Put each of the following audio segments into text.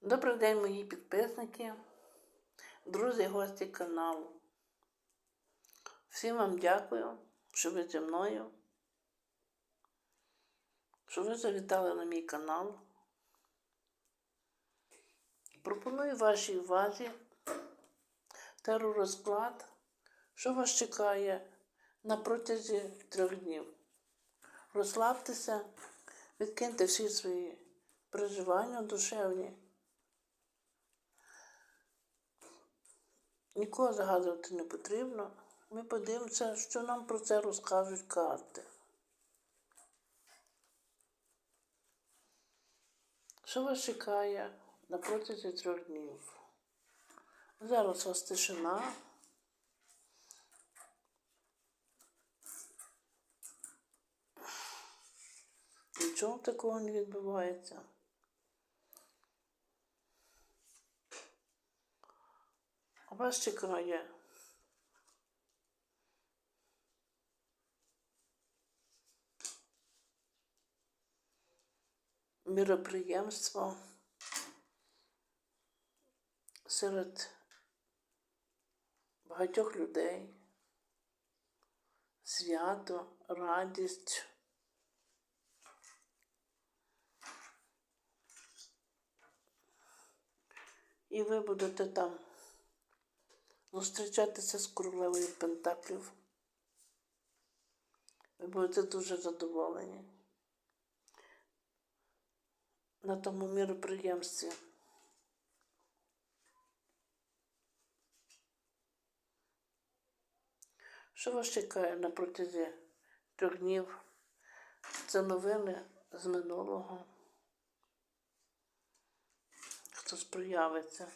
Добрий день, мої підписники, друзі, гості каналу. Всім вам дякую, що ви зі мною, що ви завітали на мій канал. Пропоную вашій увазі теророзклад, що вас чекає на протязі трьох днів. Розслабтеся, відкиньте всі свої переживання душевні. Нікого загадувати не потрібно. Ми подивимося, що нам про це розкажуть карти. Що вас чекає на протязі трьох днів? Зараз у вас тишина. Нічого такого не відбувається. А Вас чекає міроприємство серед багатьох людей, свято, радість. І ви будете там зустрічатися з королевою Пентаклів. Ви будете дуже задоволені на тому міроприємстві. Що вас чекає на протязі трьох днів? Це новини з минулого. Хтось проявиться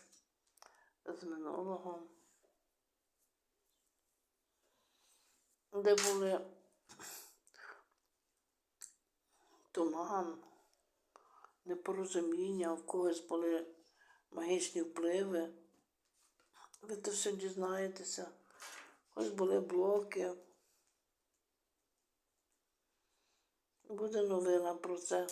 з минулого. Де були туман, непорозуміння, в когось були магічні впливи. Ви це все дізнаєтеся. Ось були блоки. Буде новина про це.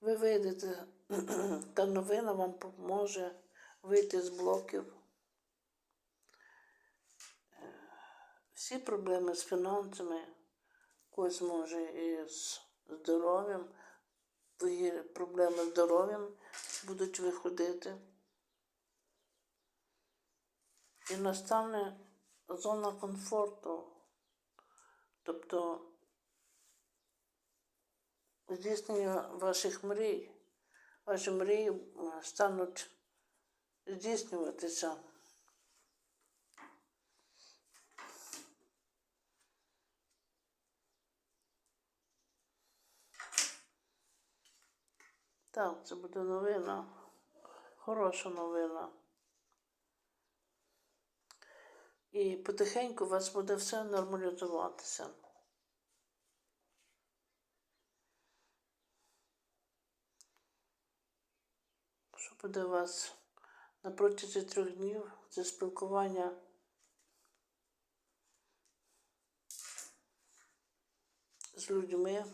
Ви вийдете, та новина вам допоможе вийти з блоків. Всі проблеми з фінансами, когось може і з здоров'ям, твої проблеми з здоров'ям будуть виходити. І настане зона комфорту, тобто здійснення ваших мрій, ваші мрії стануть здійснюватися. Так, це буде новина. Хороша новина. І потихеньку у вас буде все нормалізуватися. Що буде у вас на протязі трьох днів? Це спілкування з людьми.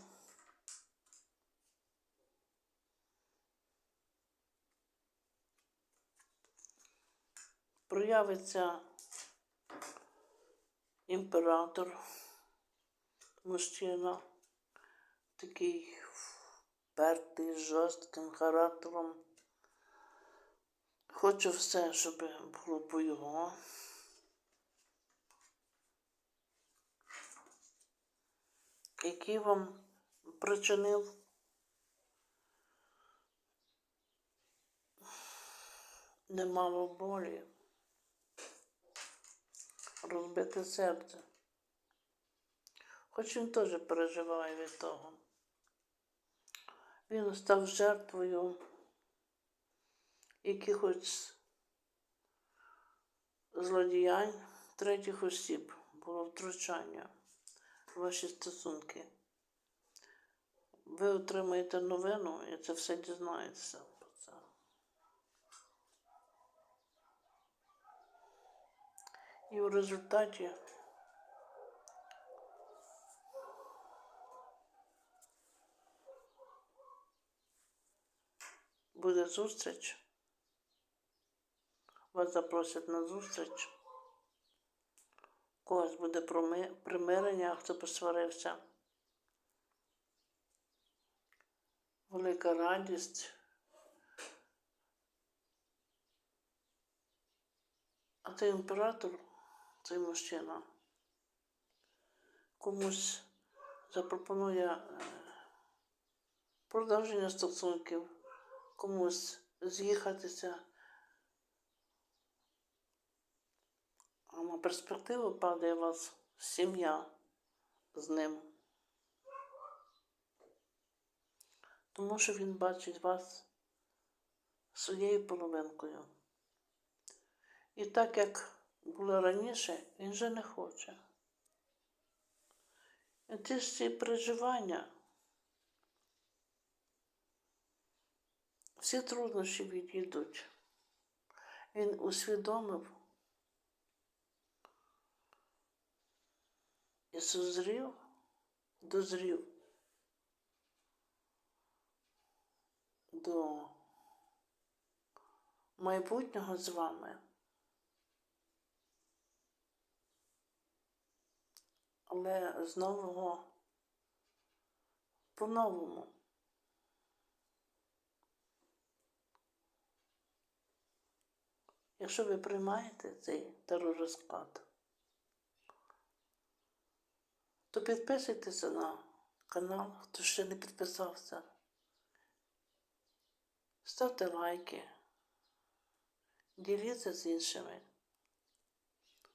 Проявиться імператор, мужчина, такий впертий, жорстким характером. Хочу все, щоб було по його. Який вам причинив немало болі розбите серце. Хоч він теж переживає від того. Він став жертвою якихось злодіянь третіх осіб, було втручання в ваші стосунки. Ви отримаєте новину і це все дізнаєтеся про це. І в результаті буде зустріч. Вас запросять на зустріч. У когось буде примирення, хто посварився. Велика радість. А ти імператор, цей мужчина, комусь запропонує е, продовження стосунків, комусь з'їхатися. А на перспективу падає вас сім'я з ним. Тому що він бачить вас своєю половинкою. І так як було раніше, він вже не хоче. І ті ж ці переживання, всі труднощі відійдуть. Він усвідомив і созрів, дозрів до майбутнього з вами. Але з нового по-новому. Якщо ви приймаєте цей теророзклад, то підписуйтеся на канал, хто ще не підписався. Ставте лайки, діліться з іншими.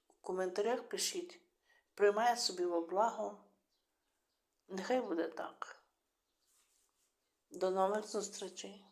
У коментарях пишіть, приймає собі во благо. Нехай буде так. До нових зустрічей.